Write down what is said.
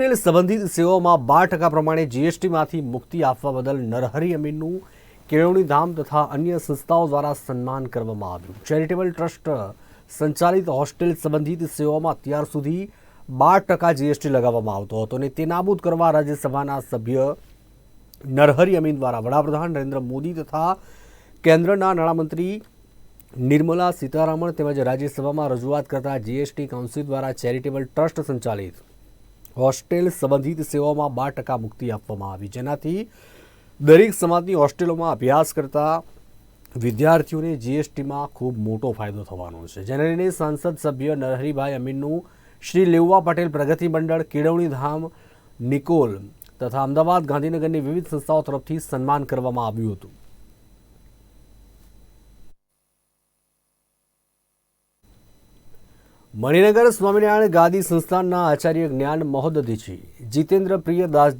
Hotel સંબંધિત સેવાઓમાં બાર ટકા પ્રમાણે જીએસટીમાંથી મુક્તિ આપવા બદલ નરહરી અમીનનું કેળવણી ધામ તથા અન્ય સંસ્થાઓ દ્વારા સન્માન કરવામાં આવ્યું. ચેરિટેબલ ટ્રસ્ટ સંચાલિત હોસ્ટેલ સંબંધિત સેવાઓમાં અત્યાર સુધી બાર ટકા જીએસટી લગાવવામાં આવતો હતો અને તે નાબૂદ કરવા રાજ્યસભાના સભ્ય નરહરી અમીન દ્વારા વડાપ્રધાન નરેન્દ્ર મોદી તથા કેન્દ્રના નાણામંત્રી નિર્મલા સીતારામન તેમજ રાજ્યસભામાં રજૂઆત કરતા જીએસટી કાઉન્સિલ દ્વારા ચેરિટેબલ ટ્રસ્ટ સંચાલિત હોસ્ટેલ સંબંધિત સેવાઓમાં બાર ટકા મુક્તિ આપવામાં આવી. જેનાથી દરેક સમાજની હોસ્ટેલોમાં અભ્યાસ કરતા વિદ્યાર્થીઓને જીએસટીમાં ખૂબ મોટો ફાયદો થવાનો છે. જેને લઈને સાંસદ સભ્ય નરહરીભાઈ અમીનનું શ્રી લેઉવા પટેલ પ્રગતિ મંડળ કેળવણી ધામ નિકોલ તથા અમદાવાદ ગાંધીનગરની વિવિધ સંસ્થાઓ તરફથી સન્માન કરવામાં આવ્યું હતું. મણિનગર સ્વામિનારાયણ ગાદી સંસ્થાનના આચાર્ય જ્ઞાન મહોદધીજી જીતેન્દ્ર પ્રિય દાસજી